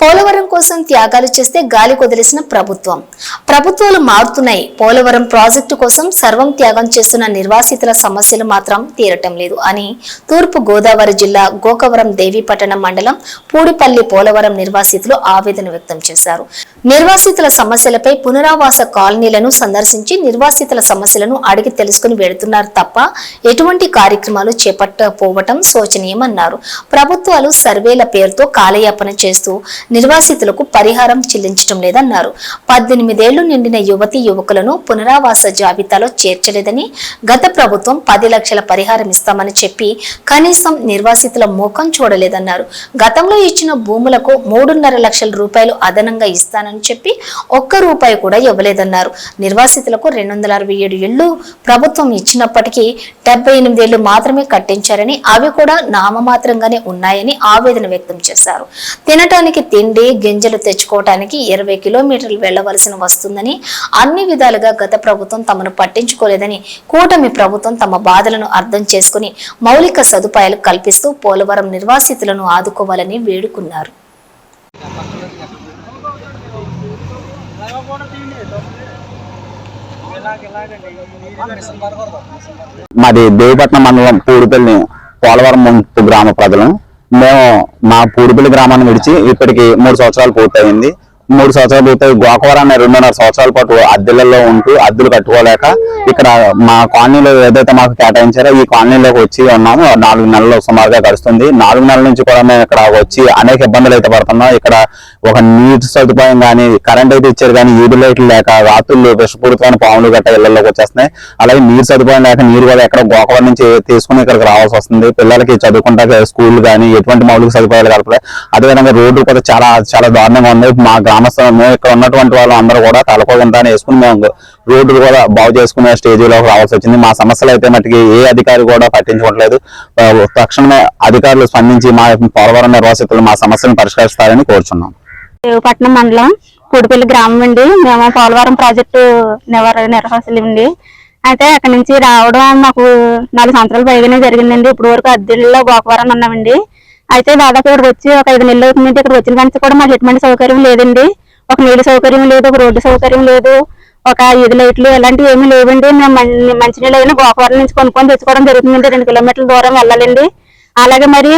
పోలవరం కోసం త్యాగాలు చేస్తే గాలి కొదిలేసిన ప్రభుత్వం. ప్రభుత్వాలు మారుతున్నాయి. పోలవరం ప్రాజెక్టు కోసం సర్వం త్యాగం చేస్తున్న నిర్వాసితుల సమస్యలు మాత్రం తీరటం లేదు అని తూర్పు గోదావరి జిల్లా గోకవరం దేవీపట్టణం మండలం పూడిపల్లి పోలవరం నిర్వాసితులు ఆవేదన వ్యక్తం చేశారు. నిర్వాసితుల సమస్యలపై పునరావాస కాలనీలను సందర్శించి నిర్వాసితుల సమస్యలను అడిగి తెలుసుకుని వెళుతున్నారు తప్ప ఎటువంటి కార్యక్రమాలు చేపట్టకపోవటం శోచనీయమన్నారు. ప్రభుత్వాలు సర్వేల పేరుతో కాలయాపన చేస్తూ నిర్వాసితులకు పరిహారం చెల్లించడం లేదన్నారు. పద్దెనిమిదేళ్ళు నిండిన యువతి యువకులను పునరావాస జాబితాలో చేర్చలేదని గత ప్రభుత్వం పది లక్షల పరిహారం ఇస్తామని చెప్పి కనీసం నిర్వాసితుల ముఖం చూడలేదన్నారు. గతంలో ఇచ్చిన భూములకు మూడున్నర లక్షల రూపాయలు అదనంగా ఇస్తానని చెప్పి ఒక్క రూపాయి కూడా ఇవ్వలేదన్నారు. నిర్వాసితులకు రెండు వందల అరవై ఏడు ఇళ్ళు ప్రభుత్వం ఇచ్చినప్పటికీ డెబ్బై ఎనిమిదేళ్ళు మాత్రమే కట్టించారని అవి కూడా నామమాత్రంగానే ఉన్నాయని ఆవేదన వ్యక్తం చేశారు. తినటానికి పిండి గింజలు తెచ్చుకోవటానికి ఇరవై కిలోమీటర్లు వెళ్ళవలసిన వస్తుందని అన్ని విధాలుగా గత ప్రభుత్వం తమను పట్టించుకోలేదని కూటమి ప్రభుత్వం తమ బాధలను అర్థం చేసుకుని మౌలిక సదుపాయాలు కల్పిస్తూ పోలవరం నిర్వాసితులను ఆదుకోవాలని వేడుకున్నారు. మాది దేవిపట్నం మండలం పూడిపల్లి పోలవరం ముంపు గ్రామ ప్రజలను మేము మా పూడిపల్లి గ్రామాన్ని విడిచి ఇప్పటికి మూడు సంవత్సరాలు పూర్తయింది. మూడు సంవత్సరాలు పూర్తయి గోకవరాన్ని రెండున్నర సంవత్సరాల పాటు అద్దెలలో ఉంటూ అద్దెలు కట్టుకోలేక ఇక్కడ మా కాలనీలో ఏదైతే మాకు కేటాయించారో ఈ కాలనీలోకి వచ్చి ఉన్నాము. నాలుగు నెలలు సుమారుగా గడుస్తుంది. నాలుగు నెలల నుంచి కూడా మేము ఇక్కడ వచ్చి అనేక ఇబ్బందులు అయితే పడుతున్నాం. ఇక్కడ ఒక నీటి సదుపాయం కానీ కరెంట్ అయితే ఇచ్చారు కానీ ఈడు లైట్లు లేక రాత్రులు విషపూరితమైన పాములు గట్ట ఇళ్ళలోకి వచ్చేస్తున్నాయి. అలాగే నీరు సదుపాయం లేక నీరు కూడా ఎక్కడ గోకవరం నుంచి తీసుకుని ఇక్కడికి రావాల్సి వస్తుంది. పిల్లలకి చదువుకుంటా స్కూల్ కానీ ఎటువంటి మౌలిక సదుపాయాలు కలపలే అదేవిధంగా రోడ్డు కూడా చాలా చాలా దారుణంగా ఉంది మా గ్రామస్తులు మేము ఇక్కడ ఉన్నటువంటి వాళ్ళు అందరూ కూడా తలకోకుండా వేసుకుని మేము రోడ్లు కూడా బాగు చేసుకునే స్టేజీలోకి రావాల్సి వచ్చింది. మా సమస్యలు అయితే మట్టుకి ఏ అధికారి కూడా పట్టించుకోవట్లేదు. తక్షణమే అధికారులు స్పందించి మా పోలవరం నిర్వాసితులు మా సమస్యను పరిష్కరిస్తారని కోరుచున్నాం. దేవపట్నం మండలం కూడిపల్లి గ్రామం అండి. మేము పోలవరం ప్రాజెక్టు నివర నిర్వాసులు అండి. అయితే అక్కడి నుంచి రావడం మాకు నాలుగు సంవత్సరాలు పైగానే జరిగిందండి. ఇప్పుడు వరకు అద్దెల్లో గోకవరం ఉన్నామండి. అయితే దాదాపు ఇక్కడికి వచ్చి ఒక ఐదు నెలలు అవుతుందండి ఇక్కడికి వచ్చిన కానీ కూడా మాకు ఎటువంటి సౌకర్యం లేదండి. ఒక నీళ్ళ సౌకర్యం లేదు ఒక రోడ్డు సౌకర్యం లేదు ఒక ఐదు లైట్లు ఇలాంటివి ఏమీ లేవండి. మేము మంచి మంచినీళ్ళు అయినా గోకవరం నుంచి కొనుక్కొని తెచ్చుకోవడం జరుగుతుందండి. రెండు కిలోమీటర్ల దూరం వెళ్ళాలండి. అలాగే మరి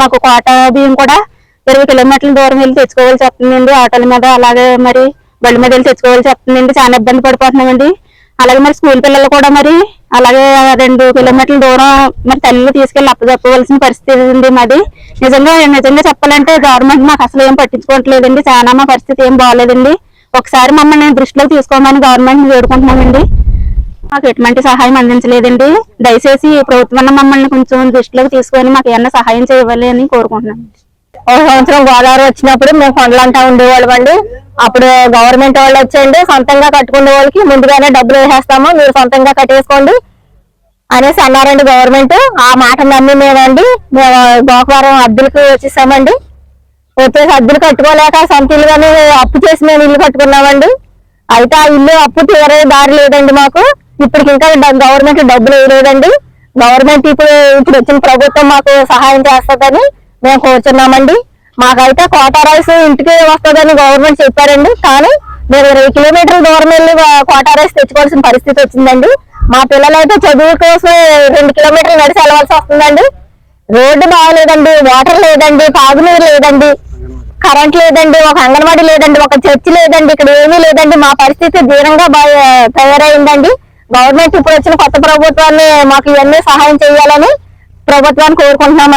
మాకు కోట బియ్యం కూడా ఇరవై కిలోమీటర్ల దూరం వెళ్ళి తెచ్చుకోవాల్సి వస్తుందండి. ఆటోల మీద అలాగే మరి బండి మీద వెళ్ళి తెచ్చుకోవాల్సి వస్తుందండి. చాలా ఇబ్బంది పడిపోతున్నామండి. అలాగే మరి స్కూల్ పిల్లలు కూడా మరి అలాగే రెండు కిలోమీటర్ల దూరం మరి తల్లిని తీసుకెళ్ళి అప్పచెప్పవలసిన పరిస్థితి ఉంది మాది. నిజంగా నిజంగా చెప్పాలంటే గవర్నమెంట్ మాకు అసలు ఏం పట్టించుకోవట్లేదండి. చాలా మా పరిస్థితి ఏం బాగాలేదండి. ఒకసారి మమ్మల్ని దృష్టిలో తీసుకోమని గవర్నమెంట్ వేడుకుంటున్నామండి. మాకు ఎటువంటి సహాయం అందించలేదండి. దయచేసి ప్రభుత్వం మమ్మల్ని కొంచెం దృష్టిలోకి తీసుకొని మాకు ఏమన్నా సహాయం చేయవాలి అని కోరుకుంటున్నాం ఒక సంవత్సరం గోదావరి వచ్చినప్పుడు మేము కొండలంటా ఉండేవాళ్ళం అండి. అప్పుడు గవర్నమెంట్ వాళ్ళు వచ్చేయండి సొంతంగా కట్టుకునే వాళ్ళకి ముందుగానే డబ్బులు వేసేస్తాము మీరు సొంతంగా కట్టేసుకోండి అనేసి అన్నారండి గవర్నమెంట్. ఆ మాట నమ్మి మేమండి మేము గోకవరం అద్దెలకు వచ్చేసామండి. వచ్చేసి అద్దెలు కట్టుకోలేక సొంత కానీ అప్పు చేసి మేము ఇల్లు కట్టుకున్నామండి. అయితే ఆ ఇల్లు అప్పు తీరే దారి లేదండి మాకు. ఇప్పటికి ఇంకా గవర్నమెంట్ డబ్బులు వేయలేదండి. గవర్నమెంట్ ఇప్పుడు ఇప్పుడు వచ్చిన ప్రభుత్వం మాకు సహాయం చేస్తుందని మేము కోరుచున్నామండి. మాకైతే కోటా రైస్ ఇంటికి వస్తుందని గవర్నమెంట్ చెప్పారండి. కానీ మేము ఇరవై కిలోమీటర్ల దూరం వెళ్ళి కోటా రైస్ తెచ్చుకోవాల్సిన పరిస్థితి వచ్చిందండి. మా పిల్లలైతే చదువు కోసం రెండు కిలోమీటర్లు నడిచి వెళ్ళవలసి వస్తుందండి. రోడ్డు బాగలేదండి వాటర్ లేదండి తాగునీరు లేదండి కరెంట్ లేదండి ఒక అంగన్వాడీ లేదండి ఒక చర్చి లేదండి ఇక్కడ ఏమీ లేదండి. మా పరిస్థితి దీనంగా తయారైందండి. గవర్నమెంట్ ఇప్పుడు వచ్చిన కొత్త ప్రభుత్వాన్ని మాకు ఇవన్నీ సహాయం చేయాలని ప్రభుత్వాన్ని కోరుకుంటున్నాం